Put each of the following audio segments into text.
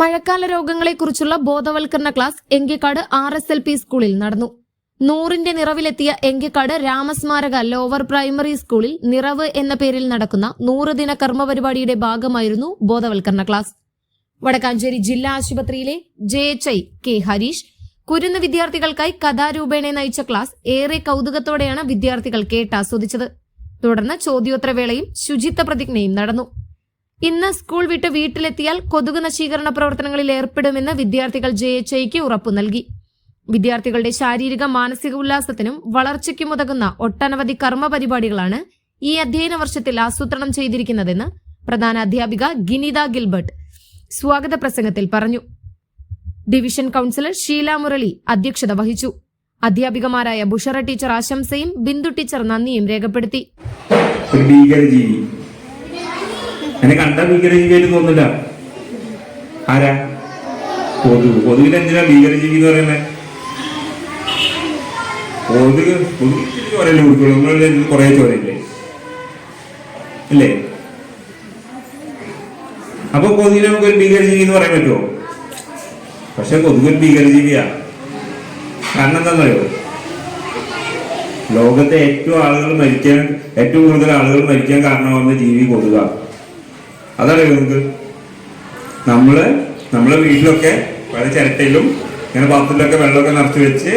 മഴക്കാല രോഗങ്ങളെക്കുറിച്ചുള്ള ബോധവൽക്കരണ class Engikkad R S L P സ്കൂളിൽ നടന്നു. നൂറിന്റെ നിറവിലെത്തിയ എങ്കിക്കാട് രാമസ്മാരക ലോവർ പ്രൈമറി സ്കൂളിൽ നിറവ് എന്ന പേരിൽ നടക്കുന്ന നൂറ് ദിന കർമ്മ പരിപാടിയുടെ ഭാഗമായിരുന്നു ബോധവൽക്കരണ ക്ലാസ്. വടക്കാഞ്ചേരി ജില്ലാ ആശുപത്രിയിലെ J H I K Harish കുരുന്ന് വിദ്യാർത്ഥികൾക്കായി കഥാരൂപേണ നയിച്ച ക്ലാസ് ഏറെ കൗതുകത്തോടെയാണ് വിദ്യാർത്ഥികൾ കേട്ടാസ്വദിച്ചത് തുടർന്ന് ചോദ്യോത്തരവേളയും ശുചിത്വ പ്രതിജ്ഞയും നടന്നു. ഇന്ന് സ്കൂൾ വിട്ട് വീട്ടിലെത്തിയാൽ കൊതുക് നശീകരണ പ്രവർത്തനങ്ങളിൽ ഏർപ്പെടുമെന്ന് വിദ്യാർത്ഥികൾ ജെ എച്ച് ഐക്ക് ഉറപ്പു നൽകി. വിദ്യാർത്ഥികളുടെ ശാരീരിക മാനസിക ഉല്ലാസത്തിനും വളർച്ചയ്ക്കും ഉതകുന്ന ഒട്ടനവധി കർമ്മ പരിപാടികളാണ് ഈ അധ്യയന വർഷത്തിൽ ആസൂത്രണം ചെയ്തിരിക്കുന്നതെന്ന് പ്രധാന അധ്യാപിക ഗിനിത ഗിൽബർട്ട് സ്വാഗത പ്രസംഗത്തിൽ പറഞ്ഞു. ഡിവിഷൻ കൌൺസിലർ ഷീല മുരളി അധ്യക്ഷത വഹിച്ചു. അധ്യാപികമാരായ ബുഷറ ടീച്ചർ ആശംസയും ബിന്ദു ടീച്ചർ നന്ദിയും രേഖപ്പെടുത്തി. എന്നെ കണ്ട ഭീകരജീവിയായിട്ട് തോന്നില്ല ആരാ? കൊതുക് പൊതുവിൽ എന്തിനാ ഭീകരജീവി എന്ന് പറയുന്നത് കൊതുക് കൊതുക് ചോരല്ലേ കുടിക്കുള്ളൂ നിങ്ങളുടെ കുറെ ചോരയില്ലേ? ഇല്ലേ അപ്പൊ കൊതുകിനെ നമുക്ക് ഒരു ഭീകരജീവി എന്ന് പറയാൻ പറ്റുമോ? പക്ഷെ കൊതുക് ഒരു ഭീകരജീവിയാ. കാരണം എന്താണെന്നറിയോ? ലോകത്തെ ഏറ്റവും ആളുകൾ മരിക്കാൻ ഏറ്റവും കൂടുതൽ ആളുകൾ മരിക്കാൻ കാരണമാകുന്ന ജീവി കൊതുക അതറിയോ നമുക്ക് നമ്മൾ നമ്മളെ വീട്ടിലൊക്കെ വളരെ ചിരട്ടയിലും ഇങ്ങനെ പാത്രത്തിലൊക്കെ വെള്ളമൊക്കെ നിറച്ച് വെച്ച്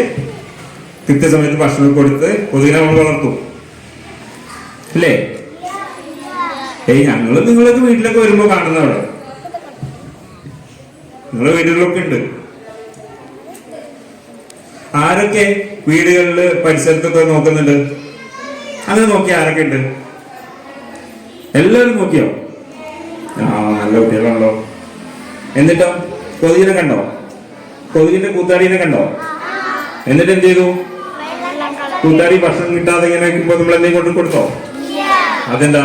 കൃത്യസമയത്ത് ഭക്ഷണം കൊടുത്ത് കൊതുകിനെ നമ്മൾ വളർത്തും. അല്ലേ? ഏയ് ഞങ്ങൾ നിങ്ങളൊക്കെ വീട്ടിലൊക്കെ വരുമ്പോ കാണുന്നവിടെ നിങ്ങളെ വീടുകളിലൊക്കെ ഉണ്ട്. ആരൊക്കെ വീടുകളിൽ പരിസരത്തൊക്കെ നോക്കുന്നുണ്ട്? അങ്ങനെ നോക്കി ആരൊക്കെ ഉണ്ട്? എല്ലാവരും നോക്കിയോ? ആ നല്ല കുട്ടികളാണല്ലോ എന്നിട്ടോ? കൊതുകിനെ കണ്ടോ? കൊതുകിന്റെ കൂത്താടിനെ കണ്ടോ? എന്നിട്ട് എന്ത് ചെയ്തു? കൂത്താടി ഭക്ഷണം കിട്ടാതെ ഇങ്ങനെ നമ്മൾ എന്തെങ്കിലും കൊണ്ട് കൊടുത്തോ അതെന്താ?